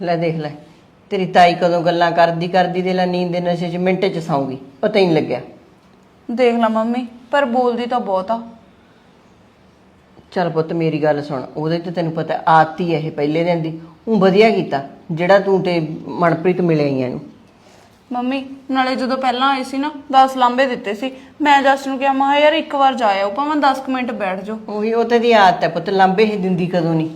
ਲੈ ਦੇਖ ਲੈ ਤੇਰੀ ਤਾਈ ਕਦੋਂ ਗੱਲਾਂ ਕਰਦੀ ਕਰਦੀ ਦੇ ਲੈ ਨੀਂਦ ਦੇ ਨਸ਼ੇ 'ਚ ਮਿੰਟ 'ਚ ਸੌਂਗੀ ਪਤਾ ਹੀ ਨਹੀਂ ਲੱਗਿਆ। ਦੇਖ ਲਾ ਮੰਮੀ ਪਰ ਬੋਲਦੀ ਤਾਂ ਬਹੁਤ ਆ। ਚੱਲ ਪੁੱਤ ਮੇਰੀ ਗੱਲ ਸੁਣ ਉਹਦੇ ਤੇ ਤੈਨੂੰ ਪਤਾ ਆਦਤ ਹੀ ਇਹ ਪਹਿਲੇ ਦਿਨ ਦੀ ਉਹ ਵਧੀਆ ਕੀਤਾ ਜਿਹੜਾ ਤੂੰ ਤੇ ਮਨਪ੍ਰੀਤ ਮਿਲੇ ਆਈਆਂ ਨੂੰ। ਮੰਮੀ ਨਾਲੇ ਜਦੋਂ ਪਹਿਲਾਂ ਆਏ ਸੀ ਨਾ 10 ਲਾਂਬੇ ਦਿੱਤੇ ਸੀ ਮੈਂ ਜਸ ਨੂੰ ਕਿਹਾ ਮਾ ਯਾਰ ਇੱਕ ਵਾਰ ਜਾ ਆਓ ਭਾਵੇਂ 10 ਕੁ ਮਿੰਟ ਬੈਠ ਜਾਓ। ਉਹੀ ਉਹ ਤੇ ਦੀ ਆਦਤ ਹੈ ਪੁੱਤ ਲਾਂਬੇ ਹੀ ਦਿੰਦੀ ਕਦੋਂ ਨਹੀਂ।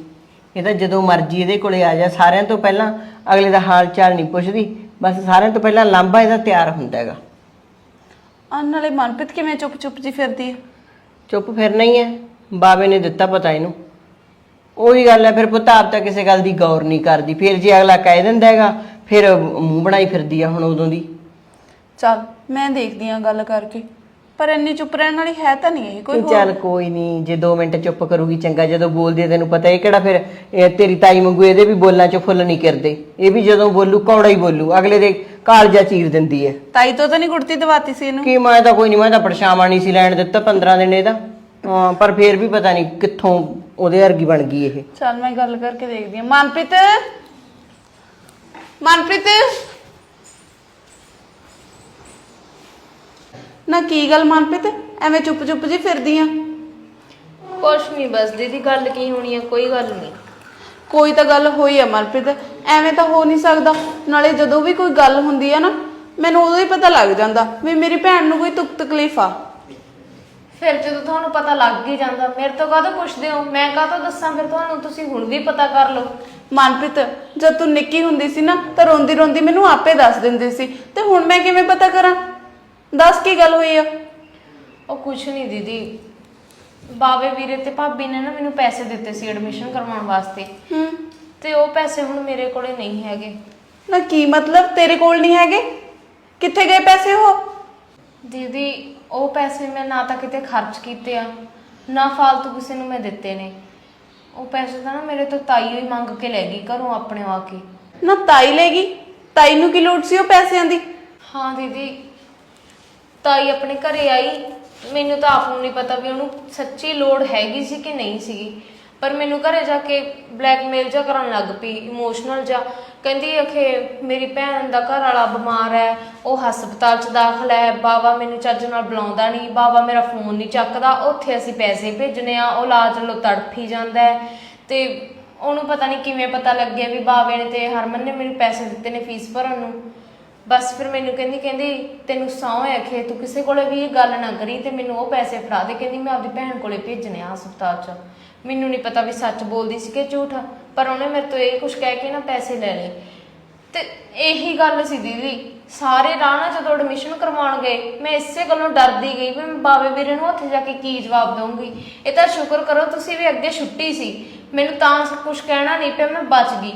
ਇਹ ਤਾਂ ਜਦੋਂ ਮਰਜ਼ੀ ਇਹਦੇ ਕੋਲੇ ਆ ਜਾ ਸਾਰਿਆਂ ਤੋਂ ਪਹਿਲਾਂ ਅਗਲੇ ਦਾ ਹਾਲ ਚਾਲ ਨਹੀਂ ਪੁੱਛਦੀ ਬਸ ਸਾਰਿਆਂ ਤੋਂ ਪਹਿਲਾਂ ਲਾਂਬਾ ਇਹਦਾ ਤਿਆਰ ਹੁੰਦਾ ਹੈਗਾ। ਆ ਨਾਲੇ ਮਨਪ੍ਰੀਤ ਕਿਵੇਂ ਚੁੱਪ ਚੁੱਪ ਜੀ ਫਿਰਦੀ ਹੈ? ਚੁੱਪ ਫਿਰਨਾ ਹੀ ਹੈ ਬਾਬੇ ਨੇ ਦਿੱਤਾ ਪਤਾ ਇਹਨੂੰ। ਉਹੀ ਗੱਲ ਹੈ ਫਿਰ ਪੁੱਤ ਆਪ ਤਾਂ ਕਿਸੇ ਗੱਲ ਦੀ ਗੌਰ ਨਹੀਂ ਕਰਦੀ ਫਿਰ ਜੇ ਅਗਲਾ ਕਹਿ ਦਿੰਦਾ ਹੈਗਾ ਫਿਰ ਮੂੰਹ ਬਣਾਈ ਫਿਰਦੀ ਆ ਹੁਣ ਉਦੋਂ ਦੀ। ਚੱਲ ਮੈਂ ਦੇਖਦੀ ਆ ਗੱਲ ਕਰਕੇ। ਪਰ ਇੰਨੀ ਚੁੱਪ ਰਹਿਣ ਵਾਲੀ ਹੈ ਤਾਂ ਨਹੀਂ ਇਹ ਕੋਈ ਹੋਰ। ਚੱਲ ਕੋਈ ਨਹੀਂ ਜੇ 2 ਮਿੰਟ ਚੁੱਪ ਕਰੂਗੀ ਚੰਗਾ ਜਦੋਂ ਬੋਲਦੀ ਹੈ ਤੈਨੂੰ ਪਤਾ ਇਹ ਕਿਹੜਾ ਫਿਰ ਇਹ ਤੇਰੀ ਤਾਈ ਵਾਂਗੂ ਇਹਦੇ ਵੀ ਬੋਲਾਂ 'ਚ ਫੁੱਲ ਨਹੀਂ ਕਰਦੇ। ਇਹ ਵੀ ਜਦੋਂ ਬੋਲੂ ਕੌੜਾ ਹੀ ਬੋਲੂ ਅਗਲੇ ਦੇ ਕਾਲਜਾ ਚੀਰ ਦਿੰਦੀ ਹੈ ਤਾਈ ਤੋਂ ਤਾਂ ਨਹੀਂ ਕੁੜਤੀ ਦਵਾਤੀ ਸੀ ਇਹਨੂੰ। ਕੀ ਮੈਂ ਤਾਂ ਕੋਈ ਨਹੀਂ ਮੈਂ ਤਾਂ ਪਰਛਾਵਾਂ ਨਹੀਂ ਸੀ ਲੈਣ ਦਿੱਤਾ 15 ਦਿਨ ਇਹਦਾ। ਹਾਂ, ਪਰ ਫਿਰ ਵੀ ਪਤਾ ਨਹੀਂ ਕਿੱਥੋਂ ਉਹਦੇ ਵਰਗੀ ਬਣ ਗਈ ਇਹ। ਚੱਲ ਮੈਂ ਗੱਲ ਕਰਕੇ ਦੇਖਦੀ ਆ ਮਨਪ੍ਰੀਤ! ਮਨਪ੍ਰੀਤ! ਨਾ ਕੀ ਗੱਲ ਮਨਪ੍ਰੀਤ? ਐਵੇਂ ਚੁੱਪ ਚੁੱਪ ਜੀ ਫਿਰਦੀ ਆ ਕੁਛ ਨਹੀਂ ਬਸ ਦੀਦੀ ਗੱਲ ਕੀ ਹੋਣੀ ਹੈ ਕੋਈ ਗੱਲ ਨਹੀਂ ਕੋਈ ਤਾਂ ਗੱਲ ਹੋਈ ਆ ਮਨਪ੍ਰੀਤ ਐਵੇਂ ਤਾਂ ਹੋ ਨਹੀਂ ਸਕਦਾ। ਨਾਲੇ ਜਦੋਂ ਵੀ ਕੋਈ ਗੱਲ ਹੁੰਦੀ ਆ ਨਾ ਮੈਨੂੰ ਉਦੋਂ ਹੀ ਪਤਾ ਲੱਗ ਜਾਂਦਾ ਵੀ ਮੇਰੀ ਭੈਣ ਨੂੰ ਕੋਈ ਤੁਕ ਤਕਲੀਫ ਆ। ਫਿਰ ਜਦੋਂ ਤੁਹਾਨੂੰ ਪਤਾ ਲੱਗ ਹੀ ਜਾਂਦਾ ਮੇਰੇ ਤੋਂ ਕਾਹਤੋਂ ਪੁੱਛਦੇ ਹੋ? ਮੈਂ ਕਾਹਤੋਂ ਦੱਸਾਂ ਫਿਰ ਤੁਹਾਨੂੰ? ਤੁਸੀਂ ਹੁਣ ਵੀ ਪਤਾ ਕਰ ਲਓ। ਮਨਪ੍ਰੀਤ ਜਦ ਤੂੰ ਨਿੱਕੀ ਹੁੰਦੀ ਸੀ ਨਾ ਤਾਂ ਰੋਂਦੀ ਰੋਂਦੀ ਮੈਨੂੰ ਆਪੇ ਦੱਸ ਦਿੰਦੀ ਸੀ। ਤੇ ਹੁਣ ਮੈਂ ਕਿਵੇਂ ਪਤਾ ਕਰਾਂ? ਦੱਸ ਕੀ ਗੱਲ ਹੋਈ ਆ? ਉਹ ਕੁਛ ਨਹੀਂ ਦੀਦੀ। ਬਾਵੇ ਵੀਰੇ ਤੇ ਭਾਬੀ ਨੇ ਨਾ ਮੈਨੂੰ ਪੈਸੇ ਦਿੱਤੇ ਸੀ ਐਡਮਿਸ਼ਨ ਕਰਵਾਉਣ ਵਾਸਤੇ। ਹੂੰ। ਤੇ ਉਹ ਪੈਸੇ ਹੁਣ ਮੇਰੇ ਕੋਲੇ ਨਹੀਂ ਹੈਗੇ। ਨਾ ਕੀ ਮਤਲਬ? ਤੇਰੇ ਕੋਲ ਨਹੀਂ ਹੈਗੇ? ਕਿੱਥੇ ਗਏ ਪੈਸੇ ਉਹ? ਦੀਦੀ ਉਹ ਪੈਸੇ ਮੈਂ ਨਾ ਤਾਂ ਕਿਤੇ ਖਰਚ ਕੀਤੇ ਆ ਨਾ ਫालतू ਕਿਸੇ ਨੂੰ ਮੈਂ ਦਿੱਤੇ ਨੇ। ਉਹ ਪੈਸੇ ਤਾਂ ਨਾ ਮੇਰੇ ਤੋਂ ਤਾਈ ਹੀ ਮੰਗ ਕੇ ਲੈ ਗਈ ਘਰੋਂ ਆਪਣੇ ਆ ਕੇ। ਨਾ ਤਾਈ ਲੈ ਗਈ? ਤਾਈ ਨੂੰ ਕੀ ਲੋੜ ਸੀ ਉਹ ਪੈਸਿਆਂ ਦੀ? ਹਾਂ ਦੀਦੀ ਤਾਈ ਆਪਣੇ ਘਰੇ ਆਈ। ਮੈਨੂੰ ਤਾਂ ਆਪ ਨੂੰ ਨਹੀਂ ਪਤਾ ਵੀ ਉਹਨੂੰ ਸੱਚੀ ਲੋੜ ਹੈਗੀ ਸੀ ਕਿ ਨਹੀਂ ਸੀਗੀ। ਪਰ ਮੈਨੂੰ ਘਰੇ ਜਾ ਕੇ ਬਲੈਕਮੇਲ ਜਾ ਕਰਨ ਲੱਗ ਪਈ ਇਮੋਸ਼ਨਲ ਜਾ ਕਹਿੰਦੀ ਅਖੇ ਮੇਰੀ ਭੈਣ ਦਾ ਘਰ ਵਾਲਾ ਬਿਮਾਰ ਹੈ, ਉਹ ਹਸਪਤਾਲ 'ਚ ਦਾਖਲ ਹੈ। ਬਾਵਾ ਮੈਨੂੰ ਚੱਜ ਨਾਲ ਬੁਲਾਉਂਦਾ ਨਹੀਂ ਬਾਬਾ ਮੇਰਾ ਫੋਨ ਨਹੀਂ ਚੱਕਦਾ। ਉੱਥੇ ਅਸੀਂ ਪੈਸੇ ਭੇਜਨੇ ਆ, ਉਹ ਲਾਜ ਲੋ ਤੜਫੀ ਜਾਂਦਾ ਹੈ। ਤੇ ਉਹਨੂੰ ਪਤਾ ਨਹੀਂ ਕਿਵੇਂ ਪਤਾ ਲੱਗਿਆ ਵੀ ਬਾਵੇ ਨੇ ਤੇ ਹਰਮਨ ਨੇ ਮੈਨੂੰ ਪੈਸੇ ਦਿੱਤੇ ਨੇ ਫੀਸ ਭਰਨ ਨੂੰ। ਬਸ ਫਿਰ ਮੈਨੂੰ ਕਹਿੰਦੀ ਕਹਿੰਦੀ ਤੈਨੂੰ ਸਹੁੰ ਹੈ ਕਿ ਤੂੰ ਕਿਸੇ ਕੋਲੇ ਵੀ ਇਹ ਗੱਲ ਨਾ ਕਰੀ ਤੇ ਮੈਨੂੰ ਉਹ ਪੈਸੇ ਫੜਾ ਦੇ। ਕਹਿੰਦੀ ਮੈਂ ਆਪਦੀ ਭੈਣ ਕੋਲੇ ਭੇਜਣੇ ਆ ਹਸਪਤਾਲ 'ਚ। ਮੈਨੂੰ ਨਹੀਂ ਪਤਾ ਵੀ ਸੱਚ ਬੋਲਦੀ ਸੀ ਕਿ ਝੂਠ ਪਰ ਉਹਨੇ ਮੇਰੇ ਤੋਂ ਇਹ ਕੁਝ ਕਹਿ ਕੇ ਨਾ ਪੈਸੇ ਲੈ ਲਏ। ਤੇ ਇਹੀ ਗੱਲ ਸੀ ਦੀਦੀ, ਸਾਰੇ ਰਾਣਾ ਜਦੋਂ ਐਡਮਿਸ਼ਨ ਕਰਵਾਉਣ ਗਏ, ਮੈਂ ਇਸੇ ਗੱਲੋਂ ਡਰਦੀ ਗਈ ਵੀ ਮੈਂ ਬਾਵੇ ਵੀਰੇ ਨੂੰ ਉੱਥੇ ਜਾ ਕੇ ਕੀ ਜਵਾਬ ਦਵਾਂਗੀ ਇਹ ਤਾਂ ਸ਼ੁਕਰ ਕਰੋ ਤੁਸੀਂ ਵੀ ਅੱਗੇ ਛੁੱਟੀ ਸੀ, ਮੈਨੂੰ ਤਾਂ ਕੁਝ ਕਹਿਣਾ ਨਹੀਂ ਪਿਆ, ਮੈਂ ਬਚ ਗਈ।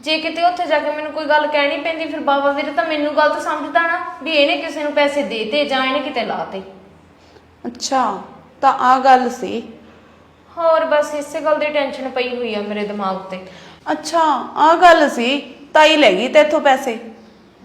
ਜੇ ਕਿਤੇ ਉੱਥੇ ਜਾ ਕੇ ਮੈਨੂੰ ਕੋਈ ਗੱਲ ਕਹਿਣੀ ਪੈਂਦੀ ਫਿਰ ਬਾਬਾ ਵੀਰੇ ਤਾਂ ਮੈਨੂੰ ਗਲਤ ਸਮਝਦਾ ਨਾ ਵੀ ਇਹਨੇ ਕਿਸੇ ਨੂੰ ਪੈਸੇ ਦੇਤੇ ਜਾਂ ਇਹਨੇ ਕਿਤੇ ਲਾਤੇ। ਅੱਛਾ ਤਾਂ ਆ ਗੱਲ ਸੀ। ਹੋਰ ਬਸ ਇਸੇ ਗੱਲ ਦੀ ਟੈਨਸ਼ਨ ਪਈ ਹੋਈ ਆ ਮੇਰੇ ਦਿਮਾਗ ਤੇ। ਅੱਛਾ ਆ ਗੱਲ ਸੀ ਤਾਈ ਲੈ ਗਈ ਤੇਥੋਂ ਪੈਸੇ।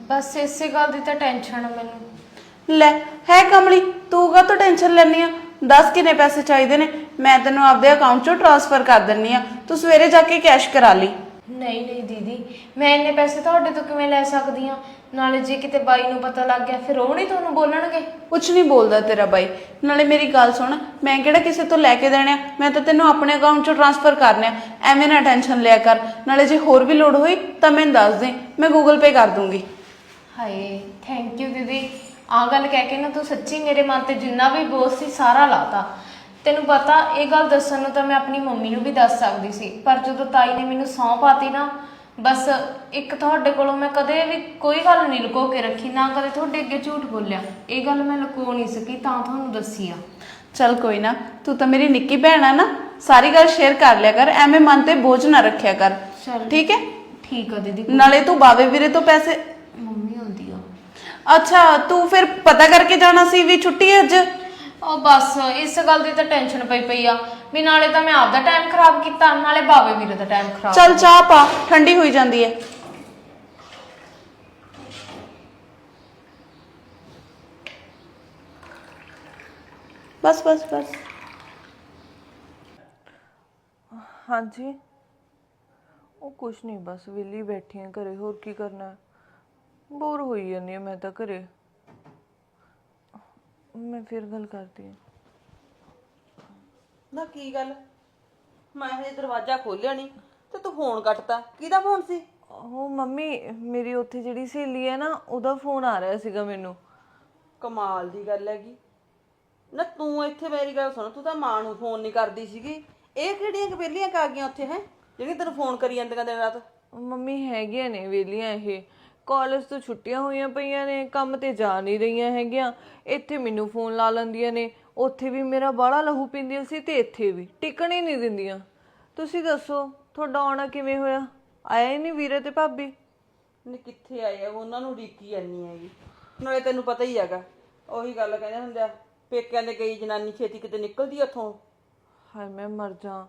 ਬਸ ਇਸੇ ਗੱਲ ਦੀ ਤਾਂ ਟੈਨਸ਼ਨ ਆ ਮੈਨੂੰ। ਲੈ ਹੈ ਕਮਲੀ ਤੂੰ ਕਾ ਤੋਂ ਟੈਨਸ਼ਨ ਲੈਣੀ ਆ? ਦੱਸ ਕਿੰਨੇ ਪੈਸੇ ਚਾਹੀਦੇ ਨੇ? ਮੈਂ ਤੈਨੂੰ ਆਪਦੇ ਅਕਾਊਂਟ 'ਚੋਂ ਟ੍ਰਾਂਸਫਰ ਕਰ ਦਿੰਨੀ ਆ। ਤੂੰ ਸਵੇਰੇ ਜਾ ਕੇ ਕੈਸ਼ ਕਰਾ ਲਈ। ਨਹੀਂ ਨਹੀਂ ਦੀਦੀ ਮੈਂ ਇੰਨੇ ਪੈਸੇ ਤੁਹਾਡੇ ਤੋਂ ਕਿਵੇਂ ਲੈ ਸਕਦੀ ਆ ਨਾਲੇ ਜੇ ਕਿਤੇ ਬਾਈ ਨੂੰ ਪਤਾ ਲੱਗ ਗਿਆ ਫਿਰ ਉਹ ਨਹੀਂ ਤੁਹਾਨੂੰ ਬੋਲਣਗੇ? ਕੁਝ ਨਹੀਂ ਬੋਲਦਾ ਤੇਰਾ ਬਾਈ। ਨਾਲੇ ਮੇਰੀ ਗੱਲ ਸੁਣ ਮੈਂ ਕਿਹੜਾ ਕਿਸੇ ਤੋਂ ਲੈ ਕੇ ਦੇਣੇ ਆ? ਮੈਂ ਤਾਂ ਤੈਨੂੰ ਆਪਣੇ ਅਕਾਊਂਟ 'ਚੋਂ ਟ੍ਰਾਂਸਫਰ ਕਰਨੇ ਐਵੇਂ ਨਾ ਟੈਨਸ਼ਨ ਲਿਆ ਕਰ। ਨਾਲੇ ਜੇ ਹੋਰ ਵੀ ਲੋੜ ਹੋਈ ਤਾਂ ਮੈਨੂੰ ਦੱਸ ਦੇ। ਮੈਂ ਗੂਗਲ ਪੇ ਕਰ ਦੂੰਗੀ। ਹਾਏ ਥੈਂਕ ਯੂ ਦੀਦੀ। ਆ ਗੱਲ ਕਹਿ ਕੇ ਨਾ ਤੂੰ ਸੱਚੀ ਮੇਰੇ ਮਨ ਤੇ ਜਿੰਨਾ ਵੀ ਬੋਝ ਸੀ ਸਾਰਾ ਲਾਤਾ। ਤੈਨੂੰ ਪਤਾ ਇਹ ਗੱਲ ਦੱਸਣ ਨੂੰ ਤਾਂ ਮੈਂ ਆਪਣੀ ਮੰਮੀ ਨੂੰ ਵੀ ਦੱਸ ਸਕਦੀ ਸੀ ਪਰ ਜਦੋਂ ਤਾਈ ਨੇ ਮੈਨੂੰ ਸੌਂ ਪਾਤੀ ਨਾ ਬਸ ਇੱਕ ਤੁਹਾਡੇ ਕੋਲੋਂ ਮੈਂ ਕਦੇ ਵੀ ਕੋਈ ਗੱਲ ਨਹੀਂ ਲੁਕੋ ਕੇ ਰੱਖੀ ਨਾ ਕਦੇ ਤੁਹਾਡੇ ਅੱਗੇ ਝੂਠ ਬੋਲਿਆ। ਇਹ ਗੱਲ ਮੈਂ ਲੁਕੋ ਨਹੀਂ ਸਕੀ ਤਾਂ ਤੁਹਾਨੂੰ ਦੱਸੀ ਆ। ਚੱਲ ਕੋਈ ਨਾ ਤੂੰ ਤਾਂ ਮੇਰੀ ਨਿੱਕੀ ਭੈਣ ਆ ਨਾ ਸਾਰੀ ਗੱਲ ਸ਼ੇਅਰ ਕਰ ਲਿਆ ਕਰ ਐਵੇਂ ਮਨ ਤੇ ਬੋਝ ਨਾ ਰੱਖਿਆ ਕਰ। ਚੱਲ। ਠੀਕ ਹੈ? ਠੀਕ ਆ ਦੀਦੀ ਨਾਲੇ ਤੂੰ ਬਾਵੇ ਵੀਰੇ ਤੋਂ ਪੈਸੇ ਮੰਮੀ ਹੁੰਦੀ ਆ। ਅੱਛਾ ਤੂੰ ਫਿਰ ਪਤਾ ਕਰਕੇ ਜਾਣਾ ਸੀ ਵੀ ਛੁੱਟੀ ਹੈ ਅੱਜ? ਉਹ ਬਸ ਇਸ ਗੱਲ ਦੀ ਤਾਂ ਟੈਨਸ਼ਨ ਪਈ ਪਈ ਆ। ਵੀ ਨਾਲੇ ਤਾਂ ਮੈਂ ਆਪਦਾ ਟਾਈਮ ਖਰਾਬ ਕੀਤਾ ਨਾਲੇ ਬਾਵੇ ਵੀਰੇ ਦਾ ਟਾਈਮ ਖਰਾਬ ਚੱਲ ਚਾਹ ਪਾ ਠੰਡੀ ਹੋਈ ਜਾਂਦੀ ਹੈ ਬਸ ਬਸ ਬਸ। ਹਾਂਜੀ। ਉਹ ਕੁਛ ਨਹੀਂ ਬਸ ਵਿਹਲੀ ਬੈਠੀ ਆ ਘਰੇ ਹੋਰ ਕੀ ਕਰਨਾ? ਬੋਰ ਹੋਈ ਜਾਂਦੀ ਆ ਮੈਂ ਤਾਂ ਘਰੇ। ਮੈਂ ਫਿਰ ਗੱਲ ਕਰਦੀ ਆ ਨਾ ਕੀ ਗੱਲ? ਮੈਂ ਹਜੇ ਦਰਵਾਜ਼ਾ ਖੋਲਿਆ ਨਹੀਂ ਤੇ ਤੂੰ ਫੋਨ ਕੱਟਤਾ। ਕਿਹਦਾ ਫੋਨ ਸੀ? ਉਹ ਮੰਮੀ ਮੇਰੀ ਉੱਥੇ ਜਿਹੜੀ ਸਹੇਲੀ ਹੈ ਨਾ ਉਹਦਾ ਫੋਨ ਆ ਰਿਹਾ ਸੀਗਾ ਮੈਨੂੰ। ਕਮਾਲ ਦੀ ਗੱਲ ਹੈਗੀ। ਨਾ ਤੂੰ ਇੱਥੇ ਮੇਰੀ ਗੱਲ ਸੁਣ ਤੂੰ ਤਾਂ ਮਾਂ ਨੂੰ ਫੋਨ ਨਹੀਂ ਕਰਦੀ ਸੀਗੀ। ਇਹ ਕਿਹੜੀਆਂ ਕਬੇਲੀਆਂ ਕਾ ਗਈਆਂ ਉੱਥੇ ਹੈ? ਜਿਹੜੀਆਂ ਤੈਨੂੰ ਫੋਨ ਕਰੀ ਜਾਂਦੀਆਂ ਦਿਨ ਰਾਤ? ਮੰਮੀ ਹੈਗੀਆਂ ਨੇ ਵੇਲੀਆਂ ਇਹ। ਕਾਲਜ ਤੋਂ ਛੁੱਟੀਆਂ ਹੋਈਆਂ ਪਈਆਂ ਨੇ ਕੰਮ ਤੇ ਜਾ ਨਹੀਂ ਰਹੀਆਂ ਹੈਗੀਆਂ। ਇੱਥੇ ਮੈਨੂੰ ਫੋਨ ਲਾ ਲੈਂਦੀਆਂ ਨੇ। ਉੱਥੇ ਵੀ ਮੇਰਾ ਬਾਹਲਾ ਲਹੂ ਪੀਂਦੀਆਂ ਸੀ ਤੇ ਇੱਥੇ ਵੀ। ਟਿਕਣ ਹੀ ਨਹੀਂ ਦਿੰਦੀਆਂ। ਤੁਸੀਂ ਦੱਸੋ ਤੁਹਾਡਾ ਆਉਣਾ ਕਿਵੇਂ ਹੋਇਆ? ਆਇਆ ਹੀ ਨਹੀਂ ਵੀਰੇ ਤੇ ਭਾਬੀ? ਨੇ ਕਿੱਥੇ ਆਏ ਆ? ਉਹਨਾਂ ਨੂੰ ਡੀਕੀ ਜਾਨੀ ਹੈਗੀ। ਨਾਲੇ ਤੈਨੂੰ ਪਤਾ ਹੀ ਹੈਗਾ ਉਹੀ ਗੱਲ ਕਹਿੰਦੇ ਹੁੰਦੇ ਆ ਪੇਕਿਆਂ ਦੇ ਗਈ ਜਨਾਨੀ ਛੇਤੀ ਕਿਤੇ ਨਿਕਲਦੀ ਉੱਥੋਂ। ਹਾਏ ਮੈਂ ਮਰ ਜਾ।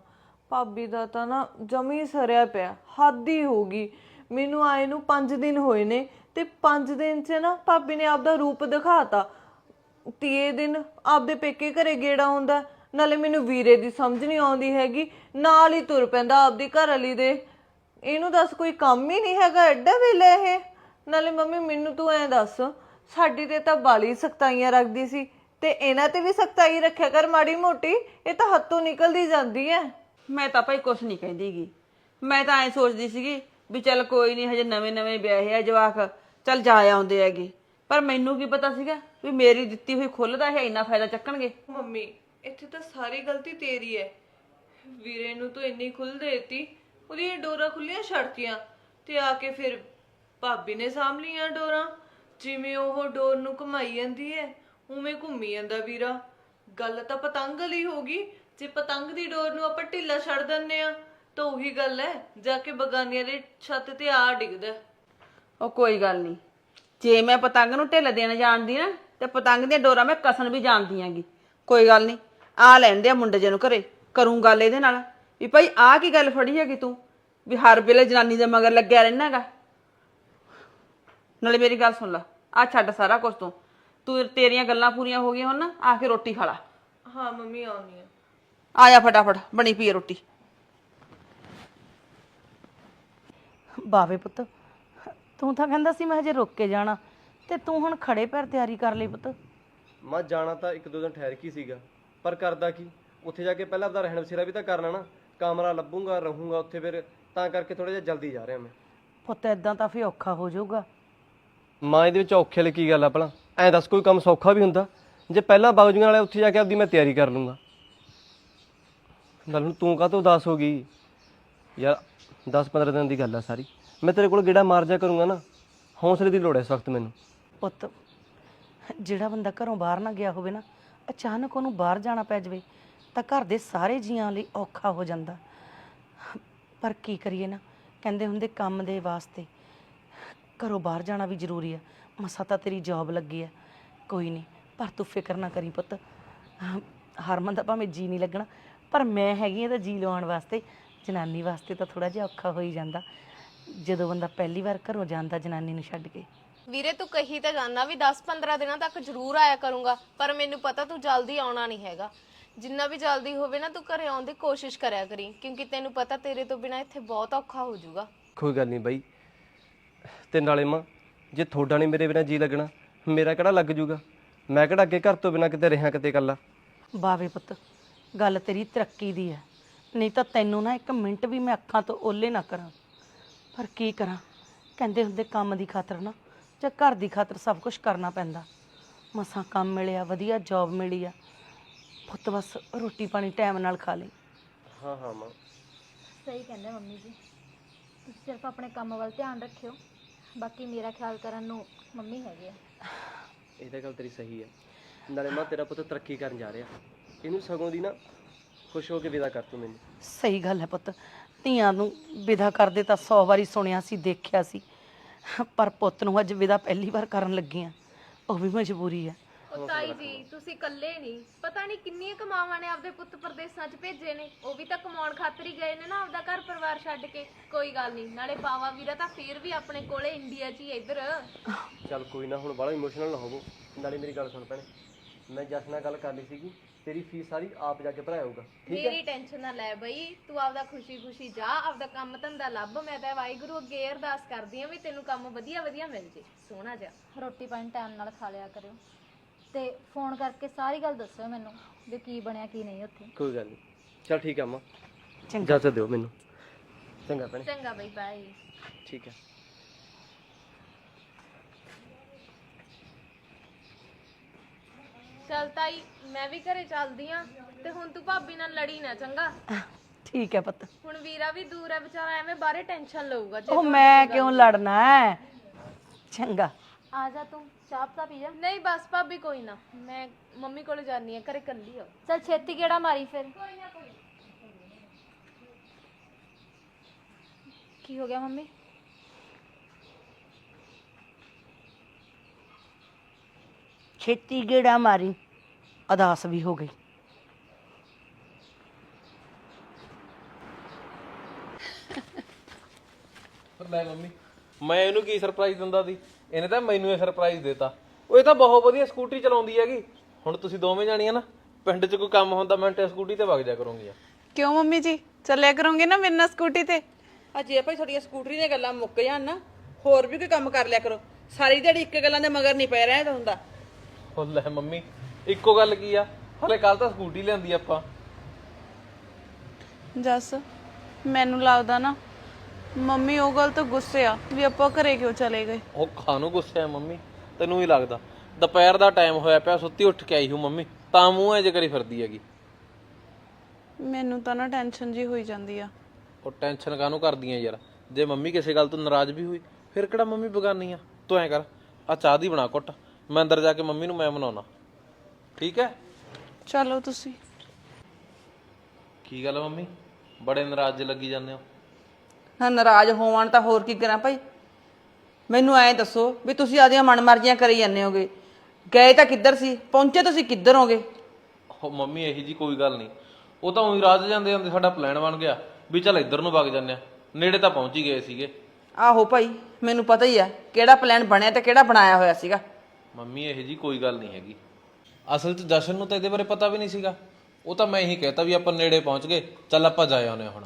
ਭਾਬੀ ਦਾ ਤਾਂ ਨਾ ਜਮੀ ਸਰਿਆ ਪਿਆ ਹੱਦ ਹੀ ਹੋ ਗਈ। ਮੈਨੂੰ ਆਏ ਨੂੰ 5 ਦਿਨ ਹੋਏ ਨੇ ਤੇ 5 ਦਿਨ 'ਚ ਨਾ ਭਾਬੀ ਨੇ ਆਪਦਾ ਰੂਪ ਦਿਖਾਤਾ। ਤੀਏ ਦਿਨ ਆਪਦੇ ਪੇਕੇ ਘਰੇ ਗੇੜਾ ਹੁੰਦਾ ਨਾਲੇ ਮੈਨੂੰ ਵੀਰੇ ਦੀ ਸਮਝ ਨਹੀਂ ਆਉਂਦੀ ਹੈਗੀ, ਨਾਲ ਹੀ ਤੁਰ ਪੈਂਦਾ ਆਪਦੀ ਘਰ ਵਾਲੀ ਦੇ। ਇਹਨੂੰ ਦੱਸ ਕੋਈ ਕੰਮ ਹੀ ਨਹੀਂ ਹੈਗਾ ਐਡਾ ਵੇਲੇ ਇਹ। ਨਾਲੇ ਮੰਮੀ, ਮੈਨੂੰ ਤੂੰ ਐਂ ਦੱਸ, ਸਾਡੀ ਤੇ ਤਾਂ ਬਾਲੀ ਸਖਤਾਈਆਂ ਰੱਖਦੀ ਸੀ ਤੇ ਇਹਨਾਂ ਤੇ ਵੀ ਸਖਤਾਈ ਰੱਖਿਆ ਕਰ ਮਾੜੀ ਮੋਟੀ, ਇਹ ਤਾਂ ਹੱਥੋਂ ਨਿਕਲਦੀ ਜਾਂਦੀ ਐ। ਮੈਂ ਤਾਂ ਭਾਈ ਕੁਛ ਨਹੀਂ ਕਹਿੰਦੀਗੀ। ਮੈਂ ਤਾਂ ਐ ਸੋਚਦੀ ਸੀਗੀ ਵੀ ਚੱਲ ਕੋਈ ਨਹੀਂ ਹਜੇ ਨਵੇਂ ਨਵੇਂ ਵਿਆਹੇ ਆ ਜਵਾਕ, ਚੱਲ ਜਾ ਆਉਂਦੇ ਹੈਗੇ। ਪਰ ਮੈਨੂੰ ਕੀ ਪਤਾ ਸੀਗਾ ਵੀ ਮੇਰੀ ਦਿੱਤੀ ਹੋਈ ਖੁੱਲਦਾ ਹੈ ਇੰਨਾ ਫਾਇਦਾ ਚੱਕਣਗੇ? ਮੰਮੀ, ਇੱਥੇ ਤਾਂ ਸਾਰੀ ਗਲਤੀ ਤੇਰੀ ਹੈ। ਵੀਰੇ ਨੂੰ ਤੂੰ ਇੰਨੀ ਖੁੱਲ ਦੇਤੀ, ਉਹਦੀਆਂ ਡੋਰਾਂ ਖੁੱਲੀਆਂ ਛੱਡਤੀਆਂ, ਤੇ ਆ ਕੇ ਫਿਰ ਭਾਬੀ ਨੇ ਸਾਂਭ ਲਈਆਂ ਡੋਰਾਂ। ਜਿਵੇਂ ਉਹ ਡੋਰ ਨੂੰ ਘੁਮਾਈ ਜਾਂਦੀ ਹੈ, ਉਵੇਂ ਘੁੰਮੀ ਜਾਂਦਾ ਵੀਰਾ। ਗੱਲ ਤਾਂ ਪਤੰਗ ਲਈ ਹੋ ਗਈ, ਜੇ ਪਤੰਗ ਦੀ ਡੋਰ ਨੂੰ ਆਪਾਂ ਢਿੱਲਾ ਛੱਡ ਦਿੰਨੇ ਆ ਤਾਂ ਉਹੀ ਗੱਲ ਐ ਜਾ ਕੇ ਬਗਾਨੀਆਂ ਦੇ ਛੱਤ ਤੇ ਆ ਡਿੱਗਦਾ ਉਹ ਕੋਈ ਗੱਲ ਨਹੀਂ। ਜੇ ਮੈਂ ਪਤੰਗ ਨੂੰ ਢਿੱਲ ਦੇਣ ਜਾਣਦੀ ਨਾ ਤੇ ਪਤੰਗ ਦੀਆਂ ਡੋਰਾਂ ਮੈਂ ਕਸਣ ਵੀ ਜਾਣਦੀ ਆਂਗੀ। ਕੋਈ ਗੱਲ ਨਹੀਂ ਆ ਲੈਂਦੇ ਆ ਮੁੰਡੇ ਜੇ ਨੂੰ ਘਰੇ ਕਰੂੰ ਗੱਲ ਇਹਦੇ ਨਾਲ। ਵੀ ਭਾਈ ਆ ਕੀ ਗੱਲ ਫੜੀ ਹੈਗੀ ਤੂੰ? ਵੀ ਹਰ ਵੇਲੇ ਜਨਾਨੀ ਦੇ ਮਗਰ ਲੱਗਿਆ ਰਹਿਣਾਗਾ ਨਾਲੇ ਮੇਰੀ ਗੱਲ ਸੁਣ ਲੈ ਆ ਛੱਡ ਸਾਰਾ ਕੁਝ ਤੂੰ। ਤੂੰ ਤੇਰੀਆਂ ਗੱਲਾਂ ਪੂਰੀਆਂ ਹੋ ਗਈਆਂ ਹੁਣ ਨਾ ਆ ਕੇ ਰੋਟੀ ਖਾ ਲਾ। ਹਾਂ ਮੰਮੀ ਆਉਣੀ ਆ ਆ ਜਾ ਫਟਾਫਟ ਬਣੀ ਪਈ ਹੈ ਰੋਟੀ। ਬਾਵੇ ਪੁੱਤ। ਤੂੰ ਤਾਂ ਕਹਿੰਦਾ ਸੀ ਮੈਂ ਹਜੇ ਰੁੱਕ ਕੇ ਜਾਣਾ ਤੇ ਤੂੰ ਹੁਣ ਖੜੇ ਪੈਰ ਤਿਆਰੀ ਕਰ ਲਈ ਪੁੱਤ। ਮੈਂ ਜਾਣਾ ਤਾਂ ਇੱਕ ਦੋ ਦਿਨ ਠਹਿਰ ਕੇ ਹੀ ਸੀਗਾ ਪਰ ਕਰਦਾ ਕੀ? ਉੱਥੇ ਜਾ ਕੇ ਪਹਿਲਾਂ ਆਪਦਾ ਰਹਿਣ ਬਸੇਰਾ ਵੀ ਤਾਂ ਕਰਨਾ ਨਾ ਕਮਰਾ ਲੱਭੂੰਗਾ ਰਹੂੰਗਾ ਉੱਥੇ ਫਿਰ ਤਾਂ ਕਰਕੇ ਥੋੜਾ ਜਿਹਾ ਜਲਦੀ ਜਾ ਰਿਹਾ ਮੈਂ। ਪੁੱਤ ਇਦਾਂ ਤਾਂ ਫੇ ਔਖਾ ਹੋ ਜਾਊਗਾ। ਮਾਂ ਇਹਦੇ ਵਿੱਚ ਔਖੇ ਵਾਲੀ ਕੀ ਗੱਲ ਆ ਭਲਾ? ਐਂ ਦੱਸ ਕੋਈ ਕੰਮ ਸੌਖਾ ਵੀ ਹੁੰਦਾ? ਜੇ ਪਹਿਲਾਂ ਬਾਗਜੂਆਂ ਵਾਲੇ ਉੱਥੇ ਜਾ ਕੇ ਆਪਦੀ ਮੈਂ ਤਿਆਰੀ ਕਰ ਲੂੰਗਾ। ਗੱਲ ਹੁਣ ਤੂੰ ਕਾਹਤੋਂ ਉਦਾਸ ਹੋ ਗਈ? ਯਾਰ 10-15 ਦਿਨ ਦੀ ਗੱਲ ਆ ਸਾਰੀ। ਮੈਂ ਤੇਰੇ ਕੋਲ ਗੇੜਾ ਮਾਰ ਜਾ ਕਰੂੰਗਾ ਨਾ। ਹੌਸਲੇ ਦੀ ਲੋੜ ਹੈ ਇਸ ਵਕਤ ਮੈਨੂੰ। ਪੁੱਤ, ਜਿਹੜਾ ਬੰਦਾ ਘਰੋਂ ਬਾਹਰ ਨਾ ਗਿਆ ਹੋਵੇ ਨਾ, ਅਚਾਨਕ ਉਹਨੂੰ ਬਾਹਰ ਜਾਣਾ ਪੈ ਜਾਵੇ, ਤਾਂ ਘਰ ਦੇ ਸਾਰੇ ਜੀਆਂ ਲਈ ਔਖਾ ਹੋ ਜਾਂਦਾ। ਪਰ ਕੀ ਕਰੀਏ ਨਾ, ਕਹਿੰਦੇ ਹੁੰਦੇ ਕੰਮ ਦੇ ਵਾਸਤੇ। ਘਰੋਂ ਬਾਹਰ ਜਾਣਾ ਵੀ ਜ਼ਰੂਰੀ ਆ। ਮਸਾ ਤਾਂ ਤੇਰੀ ਜੌਬ ਲੱਗੀ ਆ। ਕੋਈ ਨਹੀਂ, ਪਰ ਤੂੰ ਫਿਕਰ ਨਾ ਕਰੀ ਪੁੱਤ। ਅਹ ਹਰਮਨ ਦਾ ਭਾਵੇਂ ਜੀ ਨਹੀਂ ਲੱਗਣਾ, ਪਰ ਮੈਂ ਹੈਗੀ ਇਹਦਾ ਜੀ ਲਵਾਉਣ ਵਾਸਤੇ। ਜਨਾਨੀ ਵਾਸਤੇ ਤਾਂ ਥੋੜਾ ਜਿਹਾ ਔਖਾ ਹੋਈ ਜਾਂਦਾ। ਜਦੋਂ ਬੰਦਾ ਪਹਿਲੀ ਵਾਰ ਘਰੋਂ ਜਾਂਦਾ ਜਨਾਨੀ ਨੂੰ ਛੱਡ ਕੇ। ਵੀਰੇ ਤੂੰ ਕਹੀ ਤਾਂ ਜਾਣਾ ਵੀ 10-15 ਦਿਨਾਂ ਤੱਕ ਜ਼ਰੂਰ ਆਇਆ ਕਰੂੰਗਾ ਪਰ ਮੈਨੂੰ ਪਤਾ ਤੂੰ ਜਲਦੀ ਆਉਣਾ ਨਹੀਂ ਹੈਗਾ। ਜਿੰਨਾ ਵੀ ਜਲਦੀ ਹੋਵੇ ਨਾ ਤੂੰ ਘਰੇ ਆਉਣ ਦੀ ਕੋਸ਼ਿਸ਼ ਕਰਿਆ ਕਰੀ ਕਿਉਂਕਿ ਤੈਨੂੰ ਪਤਾ ਤੇਰੇ ਤੋਂ ਬਿਨਾ ਇੱਥੇ ਬਹੁਤ ਔਖਾ ਹੋ ਜਾਊਗਾ। ਕੋਈ ਗੱਲ ਨਹੀਂ ਬਾਈ। ਤੇ ਨਾਲੇ ਮਾਂ ਜੇ ਤੁਹਾਡਾ ਨਹੀਂ ਮੇਰੇ ਬਿਨਾਂ ਜੀ ਲੱਗਣਾ ਮੇਰਾ ਕਿਹੜਾ ਲੱਗ ਜੂਗਾ ਮੈਂ ਕਿਹੜਾ ਅੱਗੇ ਘਰ ਤੋਂ ਬਿਨਾਂ ਕਿਤੇ ਰਿਹਾ ਕਿਤੇ ਇਕੱਲਾ? ਬਾਵੇ ਪੁੱਤ ਗੱਲ ਤੇਰੀ ਤਰੱਕੀ ਦੀ ਹੈ। ਨਹੀਂ ਤਾਂ ਤੈਨੂੰ ਨਾ ਇੱਕ ਮਿੰਟ ਵੀ ਮੈਂ ਅੱਖਾਂ ਤੋਂ ਓਲੇ ਨਾ ਕਰਾਂ। ਪਰ ਕੀ ਕਰਾਂ? ਕਹਿੰਦੇ ਹੁੰਦੇ ਕੰਮ ਦੀ ਖਾਤਰ ਨਾ ਜਾਂ ਘਰ ਦੀ ਖਾਤਰ ਸਭ ਕੁਝ ਕਰਨਾ ਪੈਂਦਾ। ਮਸਾਂ ਕੰਮ ਮਿਲਿਆ ਵਧੀਆ ਜੌਬ ਮਿਲੀ ਆ। ਪੁੱਤ ਬਸ ਰੋਟੀ ਪਾਣੀ ਟਾਈਮ ਨਾਲ ਖਾ ਲਈ। ਹਾਂ ਹਾਂ ਮਾਂ। ਸਹੀ ਕਹਿੰਦੇ ਮੰਮੀ ਜੀ। ਤੁਸੀਂ ਸਿਰਫ ਆਪਣੇ ਕੰਮ ਵੱਲ ਧਿਆਨ ਰੱਖਿਓ। ਬਾਕੀ ਮੇਰਾ ਖਿਆਲ ਕਰਨ ਨੂੰ ਮੰਮੀ ਹੈਗੇ ਆ। ਇਹ ਤਾਂ ਗੱਲ ਤੇਰੀ ਸਹੀ ਹੈ ਨਾਲੇ ਮਾਂ ਤੇਰਾ ਪੁੱਤ ਤਰੱਕੀ ਕਰਨ ਜਾ ਰਿਹਾ। ਇਹਨੂੰ ਸਗੋਂ ਦੀ ਨਾ ਖੁਸ਼ ਹੋ ਕੇ ਵਿਦਾ ਕਰ ਤੂੰ ਮੈਨੂੰ। ਸਹੀ ਗੱਲ ਹੈ ਪੁੱਤ। ਧੀਆਂ ਨੂੰ ਵਿਦਾ ਕਰਦੇ ਤਾਂ 100 ਵਾਰੀ ਸੁਣਿਆ ਸੀ ਦੇਖਿਆ ਸੀ। ਪਰ ਪੁੱਤ ਨੂੰ ਅੱਜ ਵਿਦਾ ਪਹਿਲੀ ਵਾਰ ਕਰਨ ਲੱਗੀ ਆ ਉਹ ਵੀ ਮਜਬੂਰੀ ਹੈ। ਉਹ ਤਾਈ ਜੀ ਤੁਸੀਂ ਇਕੱਲੇ ਨਹੀਂ। ਪਤਾ ਨਹੀਂ ਕਿੰਨੀਆਂ ਕਮਾਵਾਂ ਨੇ ਆਪਦੇ ਪੁੱਤ ਪ੍ਰਦੇਸਾਂ 'ਚ ਭੇਜੇ ਨੇ। ਉਹ ਵੀ ਤਾਂ ਕਮਾਉਣ ਖਾਤਰ ਹੀ ਗਏ ਨੇ ਨਾ ਆਪਦਾ ਘਰ ਪਰਿਵਾਰ ਛੱਡ ਕੇ। ਕੋਈ ਗੱਲ ਨਹੀਂ ਨਾਲੇ ਬਾਵਾ ਵੀਰਾ ਤਾਂ ਫੇਰ ਵੀ ਆਪਣੇ ਕੋਲੇ ਇੰਡੀਆ 'ਚ ਹੀ ਆ ਇੱਧਰ। ਚੱਲ ਕੋਈ ਨਾ ਹੁਣ ਬਾਹਲਾ ਇਮੋਸ਼ਨਲ ਨਾ ਹੋਵੋ। ਨਾਲੇ ਮੇਰੀ ਗੱਲ ਸੁਣ ਭੈਣੇ। ਮੈਂ ਜਸ ਨਾਲ ਗੱਲ ਕਰ ਲਈ ਸੀਗੀ ਤੇਰੀ ਫੀਸ ਸਾਰੀ ਆਪ ਜਾ ਕੇ ਭਰਾਇਆਊਗਾ ਠੀਕ ਹੈ? ਮੇਰੀ ਟੈਨਸ਼ਨ ਨਾ ਲੈ ਬਈ ਤੂੰ ਆਪਦਾ ਖੁਸ਼ੀ ਖੁਸ਼ੀ ਜਾ ਆਪਦਾ ਕੰਮ ਧੰਦਾ ਲੱਭ ਮੈਂ ਤਾਂ ਵਾਹਿਗੁਰੂ ਅੱਗੇ ਅਰਦਾਸ ਕਰਦੀ ਆ ਵੀ ਤੈਨੂੰ ਕੰਮ ਵਧੀਆ ਵਧੀਆ ਮਿਲ ਜੇ ਸੋਹਣਾ ਜਿਹਾ। ਰੋਟੀ ਪਾਣੀ ਟਾਈਮ ਨਾਲ ਖਾ ਲਿਆ ਕਰਿਓ। ਤੇ ਫੋਨ ਕਰਕੇ ਸਾਰੀ ਗੱਲ ਦੱਸਿਓ ਮੈਨੂੰ ਵੀ ਕੀ ਬਣਿਆ ਕੀ ਨਹੀਂ ਉੱਥੇ। ਕੋਈ ਗੱਲ ਨਹੀਂ ਚਲ ਠੀਕ ਹੈ ਮਾਂ। ਚੰਗਾ। ਇਜਾਜ਼ਤ ਦਿਓ ਮੈਨੂੰ। ਚੰਗਾ ਭੈਣੇ। ਚੰਗਾ ਬਈ ਬਾਏ ਠੀਕ ਹੈ। ਚੱਲ ਤਾਈ ਮੈਂ ਵੀ ਘਰੇ ਚੱਲਦੀ ਆ ਤੇ ਹੁਣ ਤੂੰ ਭਾਬੀ ਨਾਲ ਲੜੀ ਨਾ ਚੰਗਾ? ਠੀਕ ਹੈ ਪੁੱਤ। ਹੁਣ ਵੀਰਾ ਵੀ ਦੂਰ ਹੈ ਵਿਚਾਰਾ ਐਵੇਂ ਬਾਹਰੇ ਟੈਨਸ਼ਨ ਲਊਗਾ ਜੇ ਉਹ ਮੈਂ ਕਿਉਂ ਲੜਨਾ ਹੈ? ਚੰਗਾ। ਆ ਜਾ ਤੂੰ ਚਾਹ ਪਤਾ ਪੀ ਜਾ। ਨਹੀਂ ਬਸ ਭਾਬੀ ਕੋਈ ਨਾ ਮੈਂ ਮੰਮੀ ਕੋਲ ਜਾਨੀ ਆ ਘਰੇ ਕੱਲੀ ਆ। ਚਲ ਛੇਤੀ ਕਿਹੜਾ ਮਾਰੀ ਫਿਰ। ਕੀ ਹੋ ਗਿਆ ਮੰਮੀ? ਛੇਤੀ ਗੇੜਾ ਮਾਰੀ ਅਦਾਸ ਵੀ ਹੋ ਗਈ। ਪਰ ਲੈ ਮੰਮੀ ਮੈਂ ਇਹਨੂੰ ਕੀ ਸਰਪ੍ਰਾਈਜ਼ ਦਿੰਦਾ ਸੀ? ਇਹਨੇ ਤਾਂ ਮੈਨੂੰ ਇਹ ਸਰਪ੍ਰਾਈਜ਼ ਦਿੱਤਾ। ਉਹ ਇਹ ਤਾਂ ਬਹੁਤ ਵਧੀਆ ਸਕੂਟਰੀ ਚਲਾਉਂਦੀ ਹੈਗੀ। ਹੁਣ ਤੁਸੀਂ ਦੋਵੇਂ ਜਾਣੀਆਂ ਨਾ ਪਿੰਡ 'ਚ ਕੋਈ ਕੰਮ ਹੁੰਦਾ ਮੈਂ ਤੇ ਸਕੂਟੀ ਤੇ ਵਗ ਜਾ ਕਰੂੰਗੀਆਂ ਕਿਉਂ ਮੰਮੀ ਜੀ? ਚੱਲਿਆ ਕਰੋਗੇ ਨਾ ਮੇਰੇ ਨਾਲ ਸਕੂਟੀ ਤੇ? ਆ ਜੇ ਭਾਈ ਤੁਹਾਡੀਆਂ ਸਕੂਟਰੀ ਦੀਆਂ ਗੱਲਾਂ ਮੁੱਕ ਜਾਣ ਨਾ ਹੋਰ ਵੀ ਕੋਈ ਕੰਮ ਕਰ ਲਿਆ ਕਰੋ। ਸਾਰੀ ਦਿਹਾੜੀ ਇੱਕ ਗੱਲਾਂ ਦੇ ਮਗਰ ਨਹੀਂ ਪੈ ਰਹਿਣਾ ਹੁੰਦਾ। ਉਹ ਲੈ ਮੰਮੀ ਇੱਕੋ ਗੱਲ ਕੀ ਆ? ਹਲੇ ਕੱਲ ਤਾਂ ਸਕੂਟੀ ਲਿਆਂਦੀ ਆਪਾਂ। ਜੱਸ ਮੈਨੂੰ ਲੱਗਦਾ ਨਾ ਮੰਮੀ ਉਹ ਗੱਲ ਤੋਂ ਗੁੱਸੇ ਆ ਵੀ ਆਪਾਂ ਘਰੇ ਕਿਉਂ ਚਲੇ ਗਏ? ਉਹ ਖਾਨੂੰ ਗੁੱਸੇ ਆ ਮੰਮੀ? ਤੈਨੂੰ ਹੀ ਲੱਗਦਾ। ਦੁਪਹਿਰ ਦਾ ਟਾਈਮ ਹੋਇਆ ਪਿਆ ਸੁੱਤੀ ਉੱਠ ਕੇ ਆਈ ਹੂੰ ਮੰਮੀ। ਤਾਂ ਮੂੰਹ ਐ ਜੇ ਕਰੀ ਫਿਰਦੀ ਹੈਗੀ। ਮੈਨੂੰ ਤਾਂ ਨਾ ਟੈਨਸ਼ਨ ਜੀ ਹੋਈ ਜਾਂਦੀ ਆ। ਉਹ ਟੈਨਸ਼ਨ ਕਾਹਨੂੰ ਕਰਦੀਆਂ ਯਾਰ? ਜੇ ਮੰਮੀ ਕਿਸੇ ਗੱਲ ਤੋਂ ਨਾਰਾਜ਼ ਵੀ ਹੋਈ ਫਿਰ ਕਿਹੜਾ ਮੰਮੀ ਬਗਾਨੀ ਆ? ਤੂੰ ਐ ਕਰ ਆ ਚਾਹ ਦੀ ਬਣਾ ਘੁੱਟ। ਮੈਂ ਅੰਦਰ ਜਾ ਕੇ ਮੰਮੀ ਨੂੰ ਮੈਂ ਬਣਾਉਣਾ ਠੀਕ ਹੈ? ਚਲੋ ਤੁਸੀਂ। ਕੀ ਗੱਲ ਆ ਮੰਮੀ? ਬੜੇ ਨਾਰਾਜ਼ ਜਿਹੇ ਲੱਗੀ ਜਾਂਦੇ ਹੋ। ਨਾ ਨਾਰਾਜ਼ ਹੋਵਣ ਤਾਂ ਹੋਰ ਕੀ ਕਰਾਂ ਭਾਈ। ਮੈਨੂੰ ਐਂ ਦੱਸੋ ਵੀ ਤੁਸੀਂ ਆਦੀਆਂ ਮਨਮਰਜ਼ੀਆਂ ਕਰੀ ਜਾਂਦੇ ਹੋਗੇ। ਗਏ ਤਾਂ ਕਿੱਧਰ ਸੀ? ਪਹੁੰਚੇ ਤੁਸੀਂ ਕਿੱਧਰ ਹੋਗੇ? ਉਹ ਮੰਮੀ ਇਹੀ ਜੀ ਕੋਈ ਗੱਲ ਨਹੀਂ। ਉਹ ਤਾਂ ਉਹੀ ਰਾਜ ਜਾਂਦੇ ਜਾਂਦੇ ਸਾਡਾ ਪਲਾਨ ਬਣ ਗਿਆ ਵੀ ਚੱਲ ਇੱਧਰ ਨੂੰ ਵਗ ਜਾਂਦੇ ਆ ਨੇੜੇ ਤਾਂ ਪਹੁੰਚ ਹੀ ਗਏ ਸੀਗੇ। ਆਹੋ ਭਾਈ ਮੈਨੂੰ ਪਤਾ ਹੀ ਆ ਕਿਹੜਾ ਪਲਾਨ ਬਣਿਆ ਤੇ ਕਿਹੜਾ ਬਣਾਇਆ ਹੋਇਆ ਸੀਗਾ। ਮੰਮੀ ਇਹੋ ਜੀ ਕੋਈ ਗੱਲ ਨਹੀਂ ਹੈਗੀ। ਅਸਲ 'ਚ ਜਸ਼ਨ ਨੂੰ ਤਾਂ ਇਹਦੇ ਬਾਰੇ ਪਤਾ ਵੀ ਨਹੀਂ ਸੀਗਾ। ਉਹ ਤਾਂ ਮੈਂ ਇਹੀ ਕਹਿਤਾ ਵੀ ਆਪਾਂ ਨੇੜੇ ਪਹੁੰਚ ਗਏ ਚੱਲ ਆਪਾਂ ਜਾ ਆਉਨੇ ਹੁਣ।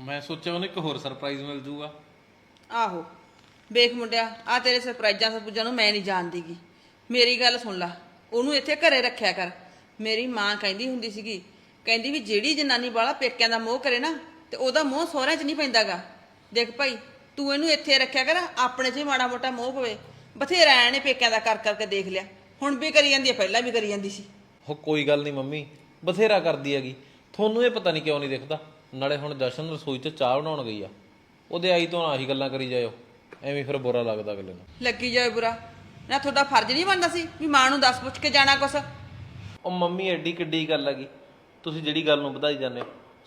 ਮੈਂ ਸੋਚਿਆ ਉਹਨੂੰ ਇੱਕ ਹੋਰ ਸਰਪ੍ਰਾਈਜ਼ ਮਿਲ ਜੂਗਾ। ਆਹੋ ਵੇਖ ਮੁੰਡਿਆ ਆ ਤੇਰੇ ਸਰਪ੍ਰਾਈਜ਼ਾਂ ਸਰਪੂਜਾਂ ਨੂੰ ਮੈਂ ਨਹੀਂ ਜਾਣਦੀਗੀ ਮੇਰੀ ਗੱਲ ਸੁਣ ਲੈ ਉਹਨੂੰ ਇੱਥੇ ਘਰੇ ਰੱਖਿਆ ਕਰ। ਮੇਰੀ ਮਾਂ ਕਹਿੰਦੀ ਹੁੰਦੀ ਸੀਗੀ ਕਹਿੰਦੀ ਵੀ ਜਿਹੜੀ ਜਨਾਨੀ ਵਾਲਾ ਪੇਕਿਆਂ ਦਾ ਮੋਹ ਕਰੇ ਨਾ ਤੇ ਉਹਦਾ ਮੋਹ ਸਹੁਰਿਆਂ 'ਚ ਨਹੀਂ ਪੈਂਦਾਗਾ। ਦੇਖ ਭਾਈ ਤੂੰ ਇਹਨੂੰ ਇੱਥੇ ਰੱਖਿਆ ਕਰ ਆਪਣੇ 'ਚ ਹੀ ਮਾੜਾ ਮੋਟਾ ਮੋਹ ਪਵੇ। ਬਥੇਰਾ ਐ ਨੇ ਪੇਕਿਆਂ ਦਾ ਕਰ ਕਰਕੇ ਦੇਖ ਲਿਆ। ਹੁਣ ਵੀ ਕਰੀ ਜਾਂਦੀ ਹੈ ਪਹਿਲਾਂ ਵੀ ਕਰੀ ਜਾਂਦੀ ਸੀ। ਉਹ ਕੋਈ ਗੱਲ ਨਹੀਂ ਮੰਮੀ ਬਥੇਰਾ ਕਰਦੀ ਹੈਗੀ। ਤੁਹਾਨੂੰ ਇਹ ਪਤਾ ਨਹੀਂ ਕਿਉਂ ਨਹੀਂ ਦਿਖਦਾ। ਨਾਲੇ ਹੁਣ ਜਸ਼ਨ ਰਸੋਈ 'ਚ ਚਾਹ ਬਣਾਉਣ ਗਈ ਆ। ਉਹਦੇ ਆਈ ਤੋਂ ਆਹੀ ਗੱਲਾਂ ਕਰੀ ਜਾਇਓ। ਐਵੇਂ ਫਿਰ ਬੁਰਾ ਲੱਗਦਾ ਅਗਲੇ ਨੂੰ। ਲੱਗੀ ਜਾਏ ਬੁਰਾ। ਨਾ ਤੁਹਾਡਾ ਫਰਜ਼ ਨਹੀਂ ਬਣਦਾ ਸੀ ਵੀ ਮਾਂ ਨੂੰ ਦੱਸ ਪੁੱਛ ਕੇ ਜਾਣਾ ਕੁਛ? ਉਹ ਮੰਮੀ ਐਡੀ ਕਿੱਡੀ ਗੱਲ ਹੈਗੀ। ਤੁਸੀਂ ਜਿਹੜੀ ਗੱਲ ਨੂੰ ਵਧਾਈ ਜਾਂਦੇ ਹੋ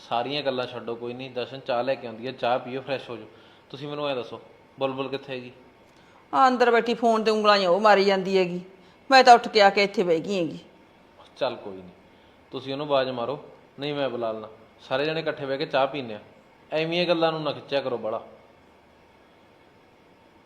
ਸਾਰੀਆਂ ਗੱਲਾਂ ਛੱਡੋ ਕੋਈ ਨਹੀਂ। ਜਸ਼ਨ ਚਾਹ ਲੈ ਕੇ ਆਉਂਦੀ ਹੈ ਚਾਹ ਪੀਓ ਫਰੈਸ਼ ਹੋ ਜਾਓ। ਤੁਸੀਂ ਮੈਨੂੰ ਐ ਦੱਸੋ ਬੁਲਬੁਲ ਕਿੱਥੇ ਹੈਗੀ? ਆ ਅੰਦਰ ਬੈਠੀ ਫੋਨ ਤੇ ਉਂਗਲਾਂ ਜਿਹੀਆਂ ਉਹ ਮਾਰੀ ਜਾਂਦੀ ਹੈਗੀ। ਮੈਂ ਤਾਂ ਉੱਠ ਕੇ ਆ ਕੇ ਇੱਥੇ ਬਹਿ ਗਈ ਹੈਗੀ। ਚੱਲ ਕੋਈ ਨਹੀਂ ਤੁਸੀਂ ਉਹਨੂੰ ਆਵਾਜ਼ ਮਾਰੋ। ਨਹੀਂ ਮੈਂ ਬੁਲਾ ਲੈਣਾ ਸਾਰੇ ਜਣੇ ਇਕੱਠੇ ਬਹਿ ਕੇ ਚਾਹ ਪੀਂਦੇ ਆ। ਐਵੇਂ ਇਹ ਗੱਲਾਂ ਨੂੰ ਨਾ ਖਿੱਚਿਆ ਕਰੋ ਬੜਾ